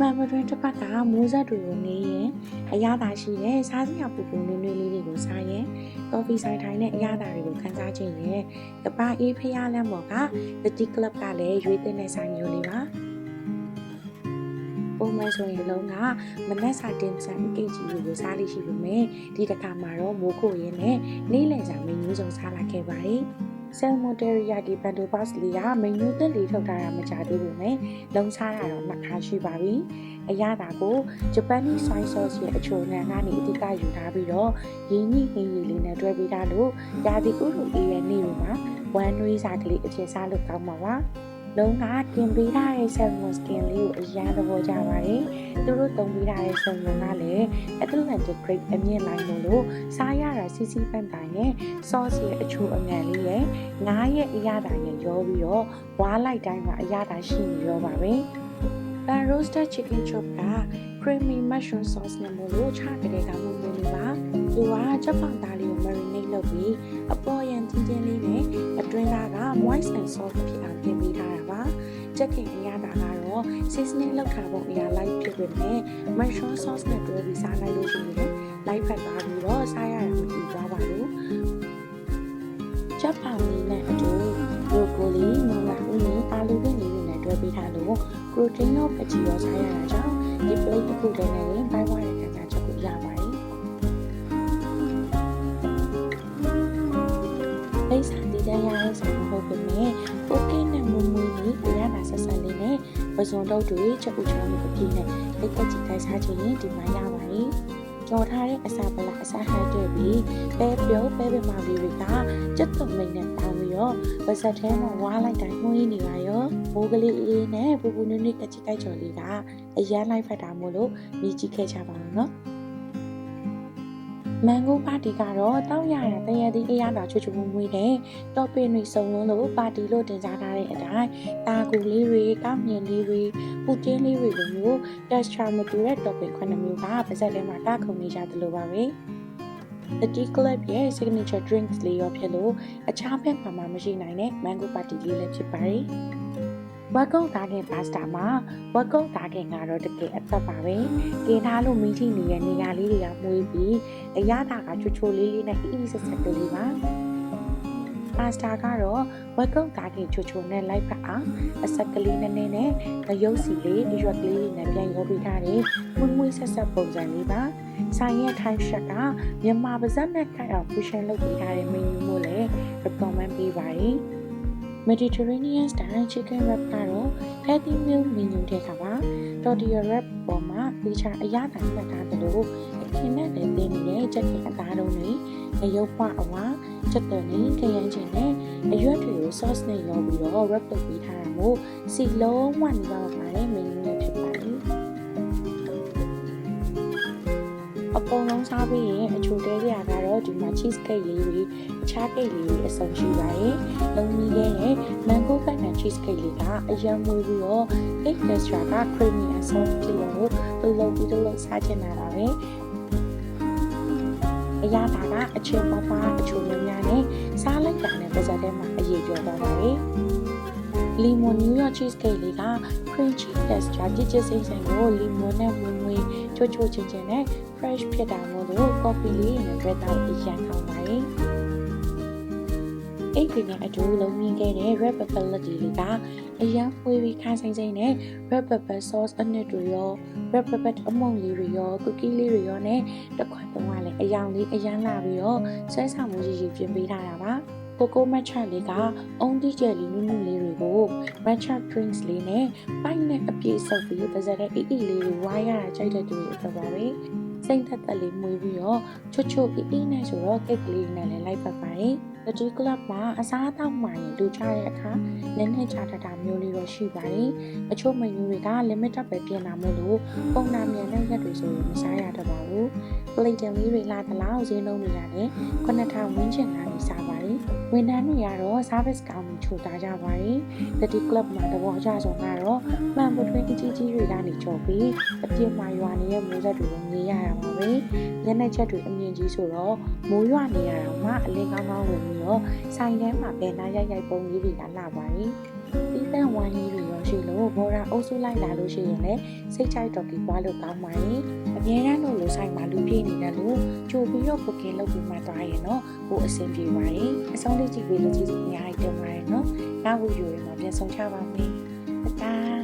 မှန်မတွင်တစ်ပတ်ကမိုးဆက်တွေကိုနေရင်အရသာရှိတဲ့စားစရာပူပူနွေ့နွေ့လေးတွေကိုစားရင်ကော်ဖီဆိုင်ထိုင်တဲ့အရသာတွေကိုခန်းစားခြင်းနဲ့ကပအေးဖျားလမ်းပေါ်က The Tea Club ကလည်းရွေးသွင်းတဲ့ဆိုင်မျိုးလေးပါပုံမှန်ဆိုရင်လုံးကမနက်စာတင်ဆန်ကိတ်ကြီးတွေကိုစားလိရှိပေမဲ့ဒီတစ်ခါမှာတော့မိုးခိုရင်းနဲ့နေ့လယ်စာမင်းမျိုးစုံစားလာခဲ့ပါတယ် ဆယ်မွန်တယ်ရီယာကီပန်တိုဘတ်စ်လီကမင်းမျိုးသက်လေးထုတ်ထားတာမကြသေးဘူးမယ်လုံစားတာတော့နှစ်ခါရှိပါပြီအရသာကိုဂျပန်နီဆိုင်းဆော့စ်ရဲ့အချိုငံကနေအဓိကယူထားပြီးတော့ရင်းနှီးဟင်းရည်လေးနဲ့တွဲပေးထားလို့ရာသီဥတုအေးရဲ့နေ့တွေမှာဝမ်းနွေးစာကလေးအဖြစ်စားလို့ကောင်းပါပါ လုံးကကင်ပေးထားတဲ့ salmon skin လေးကိုအရန်သဘောကျပါတယ်။သူတို့တုံးပေးထားတဲ့ salmon ကလည်း Atlantic grade အမြင့်လိုက်လို့စားရတာစီစီပန့်ပန့်နဲ့ sauce ရဲ့အချိုအငံလေးရဲ့ငါးရဲ့အရသာရဲ့ရောပြီးတော့ဝါးလိုက်တိုင်းမှာအရသာရှိနေရောပါပဲ။ Pan roasted chicken chop က creamy mushroom sauce နဲ့မလို့ချကြတဲ့ကမှုမျိုးလေးပါ။သူကချက်ပေါင်သားလေးကို marinate လုပ်ပြီးအပေါ်ရန်ချင်းချင်းလေးနဲ့အတွင်းသားက moist and soft ဖြစ် က်ခင်အရသာကတော့ seasoning လောက်ထားပုံအရာ light ဖြစ်ပေမဲ့ mushroom sauce နဲ့တွဲပြီးစားလိုက်လို့ရှိရင် light ဖတ်သွားပြီးတော့စားရတာမတူသွားပါဘူး။ချက်ပါမီနဲ့အတူဘရိုကိုလီမူလာဥနီအာလူပင်လေးတွေနဲ့တွဲပေးထားလို့ protein ရောဖက်ချီရောစားရတာကြောင့်ဒီ plate တစ်ခုတည်းနဲ့ရင်ဘိုင်းဝါတဲ့ခံစားချက်ကိုရပါတယ်။လိမ့်စာဒီတိုင်းရတဲ့ဆိုတော့ဟုတ်ပေမဲ့ ပဇွန်တုပ်တွေချက်ပူချောင်းတွေအပြည့်နဲ့လိတ်ကကြည့်ခိုင်းစားချင်ရင်ဒီမှာရပါတယ်။ကြော်ထားတဲ့အစာပလာအစာဟန်တွေ့ပြီးပဲပြုံးပဲပမာလေးတွေကစက်သွမိန်နဲ့ပေါင်းပြီးတော့ပါဇက်ထဲမှာဝါးလိုက်တိုင်းမှုရင်းနေပါရောမိုးကလေးအေးနဲ့ပူပူနွေ့နွေ့ကချိတိုက်ကြော်လေးကအရန်လိုက်ဖက်တာမို့လို့မြည်ကြည့်ခဲ့ကြပါအောင်နော် မန်ဂိုပါတီကတော့တောက်ရရတရသည်အရာတော်ချွချွမွမွေးတဲ့တော့ပင်တွေစုံလုံးလို့ပါတီလို့တင်စားထားတဲ့အတိုင်းတာကူလေးတွေကောက်မြင်လေးတွေပူတင်းလေးတွေလိုမျိုး texture မတူတဲ့ topping ခုနှစ်မျိုးကပါဇက်ထဲမှာတခုံနေကြသလိုပါပဲ The Tea Club ရဲ့ signature drinks လေးရောဖြစ်လို့အခြားဘက်မှာမှမရှိနိုင်တဲ့ mango party လေးလည်းဖြစ်ပါတယ်။ ဝက်ကုတ်သားခင်ပါစတာမှာဝက်ကုတ်သားခင်ကတော့တကယ်အသက်ပါပဲ။กินထားလို့မင်းထိနေတဲ့နေရာလေးတွေကမှုေးပြီးအရသာကချိုချိုလေးလေးနဲ့အီးအီးဆက်ဆက်ကလေးပါ။ပါစတာကတော့ဝက်ကုတ်သားခင်ချိုချိုနဲ့လိုက်ဖက်အောင်အဆက်ကလေးနည်းနည်းနဲ့ငရုတ်စီလေးရွက်ကလေးနဲ့ပြန်ရောပေးထားတယ်။မွေးမွေးဆက်ဆက်ပုံစံလေးပါ။ဆိုင်ရဲ့ time shot ကမြန်မာပါဇက်နဲ့ခိုင်အောင် fusion လုပ်ပေးထားတဲ့ menu မို့လည်း recommend ပေးပါတယ်။ Mediterranean style chicken wrap ကတော့ healthy meal menu တဲ့ကပါ tortilla wrap ပေါ်မှာဒီချာအရသာမှတ်ထားသလိုအခင်းနဲ့လည်းတင်နေတဲ့ချက်ခင်အသားတုံးတွေအယုတ်ပွအဝါချက်သွန်နဲ့ခရမ်းချင်နဲ့အရွက်တွေကို sauce နဲ့ရောပြီးတော့ wrap လုပ်ပေးထားတာမို့စီလုံးဝနေပါပါတဲ့ menu လ အကုန်လုံးစားပြီးရင်အချိုတဲကြရကတော့ဒီမှာ cheese cake လေးတွေအခြား cake လေးတွေအစုံရှိပါတယ်။လုံးမီလေးနဲ့ mango cut and cheese cake လေးကအယံမွေးပြီးတော့ cake texture က creamy and soft ဖြစ်လို့သူလုံးပြီးတော့စားချင်တာပါပဲ။အရာတာကအချင်းပပအချိုများများနဲ့စားလိုက်တာနဲ့ပါဇက်ထဲမှာအရေးပြောသွားပါတယ်။ lemon new york cheese cake လေးက cream cheese texture ကြစ်ကြစ်စိမ့်စိမ့်ကို lemon နဲ့မွေးမွေး ချိုချိုချင်းချင်းနဲ့ fresh ဖြစ်တာမို့လို့ coffee လေးနဲ့တွေ့တော့အရန်ကောင်းပါတယ်။အိတ်တွေနဲ့အတူလုံးမြင်ခဲ့တဲ့ red pepper လက်ဒီလေးကအရန်ဖွေးပြီးခါဆိုင်ဆိုင်နဲ့ red pepper sauce အနစ်တွေရော red pepper အမုံလေးတွေရော cookie လေးတွေရောနဲ့တစ်ခွက်တုံးကလည်းအယောင်လေးအရန်လာပြီးတော့ဆွဲဆောင်မှုရည်ရည်ပြင်ပေးထားတာပါ။ ကိုကိုမတ်ချလေးကအုံတိကျယ်လေးနုနုလေးတွေကို matcha drinks လေးနဲ့ပိုက်နဲ့အပြည့်စုပ်ပြီးပါဇက်တဲ့အေးအေးလေးတွေဝိုင်းရတာကြိုက်တဲ့သူတွေအတွက်ပါပဲစိတ်သက်သက်လေးမွေးပြီးတော့ချွတ်ချွတ်အေးအေးနဲ့ဆိုတော့ cake လေးနဲ့လည်းလိုက်ပတ်ပါတယ်။ The Club မှာအစားအသောက်မှရင်လူချတဲ့အခါနည်းနည်းချတတာမျိုးလေးတော့ရှိပါတယ်။အချို့ menu တွေက limited ပဲပြင်တာမို့လို့ပုံနာမြန်တဲ့ရက်တွေဆိုရင်မစားရတော့ပါဘူး။ plate လေးတွေလာသလားဈေးနှုန်းတွေကလည်း9000ဝန်းကျင်ကနေစားပါတယ်။ဝန်ထမ်းတွေကတော့ service ကောင်းပြီးချိုသားကြပါတယ်။ The Club မှာတဘောအကြဆုံးကတော့မှန်ပွထွေးအကြီးကြီးတွေကနေကြော်ပြီးအပြစ်မှာရွာနေတဲ့မိုးဆက်တွေကိုနေရတာပါပဲ။ညနေချက်တွေအမြင့်ကြီးဆိုတော့မိုးရွာနေရတာမှအလင်းကောင်းကောင်းဝင်ပြီး တော့ဆိုင်ထဲမှာဘယ်နာရိုက်ရိုက်ပုံလေးတွေကလာပါတယ်။တီးတန့်ဝိုင်းကြီးတွေရောရှိလို့ဘော်ရာအုပ်စုလိုက်လာလို့ရှိရင်လည်းစိတ်ချိုက်တော်ပြီးသွားလို့ကောင်းပါတယ်အမြဲတမ်းလို့လို့ဆိုင်မှာလူပြည့်နေတယ်လို့ကြိုပြီးတော့ booking လုပ်ပြီးမှသွားရင်တော့ဟိုအဆင်ပြေပါတယ်အဆုံးလေးကြည့်ပြီးလို့ကျေးဇူးအများကြီးတင်ပါတယ်နော်နောက်ဗီဒီယိုတွေမှာပြန်ဆောင်ချပါမယ်拜拜。